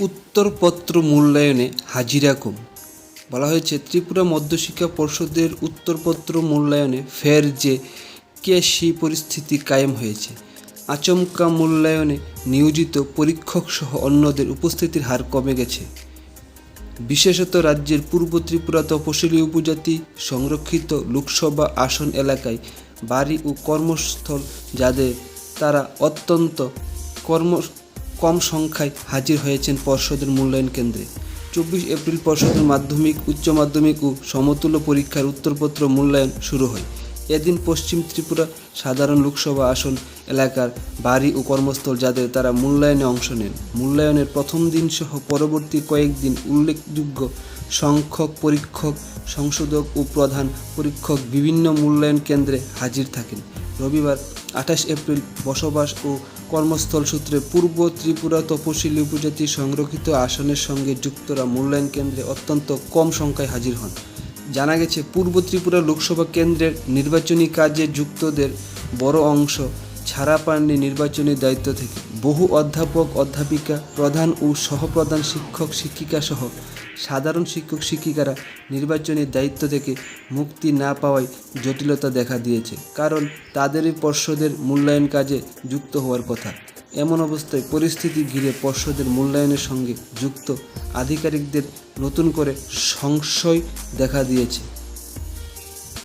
উত্তরপত্র মূল্যায়নে হাজিরা কম। বলা হয়েছে, ত্রিপুরা মধ্যশিক্ষা পর্ষদের উত্তরপত্র মূল্যায়নে ফের যে কে সেই পরিস্থিতি কায়েম হয়েছে, আচমকা মূল্যায়নে নিয়োজিত পরীক্ষক সহ অন্যদের উপস্থিতির হার কমে গেছে। বিশেষত রাজ্যের পূর্ব ত্রিপুরা তপশিলি উপজাতি, সংরক্ষিত লোকসভা আসন এলাকায় বাড়ি ও কর্মস্থল যাদের তারা অত্যন্ত কর্ম কম সংখ্যায় হাজির হয়েছেন পর্ষদের মূল্যায়ন কেন্দ্রে। চব্বিশ এপ্রিল পর্ষদের মাধ্যমিক, উচ্চ মাধ্যমিক ও সমতুল্য পরীক্ষার উত্তরপত্র মূল্যায়ন শুরু হয়। এদিন পশ্চিম ত্রিপুরা সাধারণ লোকসভা আসন এলাকার বাড়ি ও কর্মস্থল যাদের তারা মূল্যায়নে অংশ নেন। মূল্যায়নের প্রথম দিন সহ পরবর্তী কয়েকদিন উল্লেখযোগ্য সংখ্যক পরীক্ষক, সংশোধক ও প্রধান পরীক্ষক বিভিন্ন মূল্যায়ন কেন্দ্রে হাজির থাকেন। রবিবার আঠাশ এপ্রিল বসবাস ও কর্মস্থল সূত্রে পূর্ব ত্রিপুরা তপশিলি উপজাতি সংরক্ষিত আসনের সঙ্গে যুক্তরা মূল্যায়ন কেন্দ্রে অত্যন্ত কম সংখ্যায় হাজির হন। জানা গেছে, পূর্ব ত্রিপুরা লোকসভা কেন্দ্রের নির্বাচনী কাজে যুক্তদের বড় অংশ ছাড়া পাননি নির্বাচনী দায়িত্ব থেকে বহু অধ্যাপক, অধ্যাপিকা, প্রধান ও সহপ্রধান শিক্ষক শিক্ষিকা সহ সাধারণ শিক্ষক, শিক্ষিকারা নির্বাচনী দায়িত্ব থেকে মুক্তি না পাওয়ায় জটিলতা দেখা দিয়েছে। কারণ তাদেরই পর্ষদের মূল্যায়ন কাজে যুক্ত হওয়ার কথা। এমন অবস্থায় পরিস্থিতি ঘিরে পর্ষদের মূল্যায়নের সঙ্গে যুক্ত আধিকারিকদের নতুন করে সংশয় দেখা দিয়েছে।